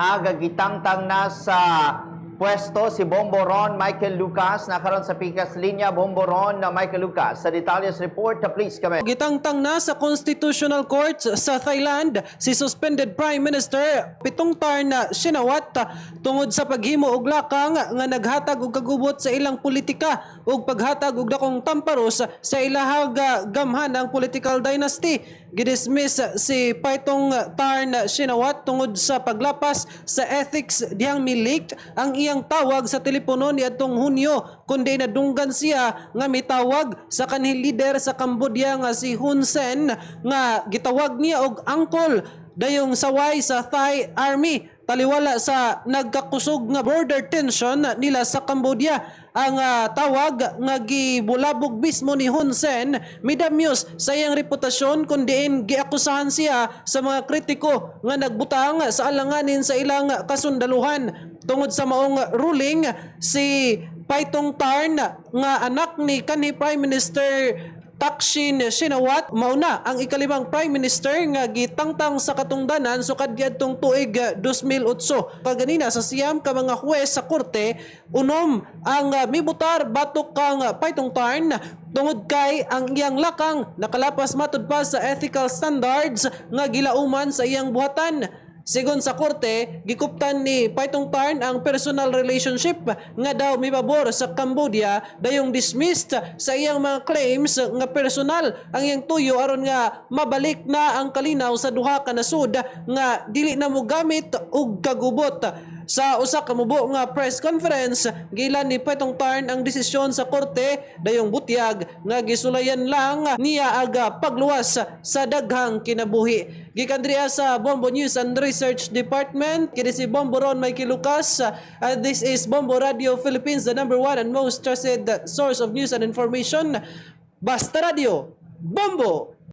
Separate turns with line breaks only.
aga gitangtang na sa pwesto si Bomboron Michael Lucas. Nakaroon sa pikas linya Bomboron na Michael Lucas. Sa Detalles report please kami
Gitangtang na sa Constitutional Court sa Thailand si suspended Prime Minister. Pitong tar na sinawat tungod sa paghimo og lakang nga naghatag og kagubot sa ilang politika ug paghatag og dakong tamparos sa ilahag ah, gamhan ang political dynasty. Gidismiss si Paitong Tar na sinawat tungod sa paglapas sa ethics dihang milik. Ang iyang tawag sa telepono ni atong Hunyo kundi nadunggan siya nga mitawag sa kanhing leader sa Cambodia nga si Hun Sen nga gitawag niya og uncle dayong saway sa Thai Army taliwala sa nagkakusog nga border tension nila sa Cambodia. Ang ah, tawag nga gibulabog mismo ni Hun Sen midamyos sa iyang reputasyon kundiin giakusahan siya sa mga kritiko nga nagbutang sa alanganin sa ilang kasundaluhan. Tungod sa maong ruling si Paitong Tarn nga anak ni kanhi Prime Minister Takshin Shinawat mauna ang ikalimang Prime Minister nga gitangtang sa katungdanan so kadiyadtong tuig ah, 2008 kaganina sa siyam ka mga huwes sa korte unom ang ah, mibutar batok kang ah, Paitong Tarn. Tungod kay ang iyang lakang nakalapas matud pa sa ethical standards nga gilauman sa iyang buhatan Sigon sa korte, gikuptan ni Paitong Tarn ang personal relationship nga daw mipabor sa Cambodia dayong dismissed sa iyang mga claims nga personal ang iyang tuyo aron nga mabalik na ang kalinaw sa duha ka nasud nga dili na mo gamit og kagubot. Sa usa ka mubo nga press conference, gilan ni Paitong Tarn ang desisyon sa korte dayong butyag nga gisulayan lang niya aga pagluwas sa daghang kinabuhi. Gikan diriha sa Bombo News and Research Department, kini si Bombo Ron Mikey Lucas. Uh, this is Bombo Radio Philippines, the number one and most trusted source of news and information. Basta Radio, Bombo!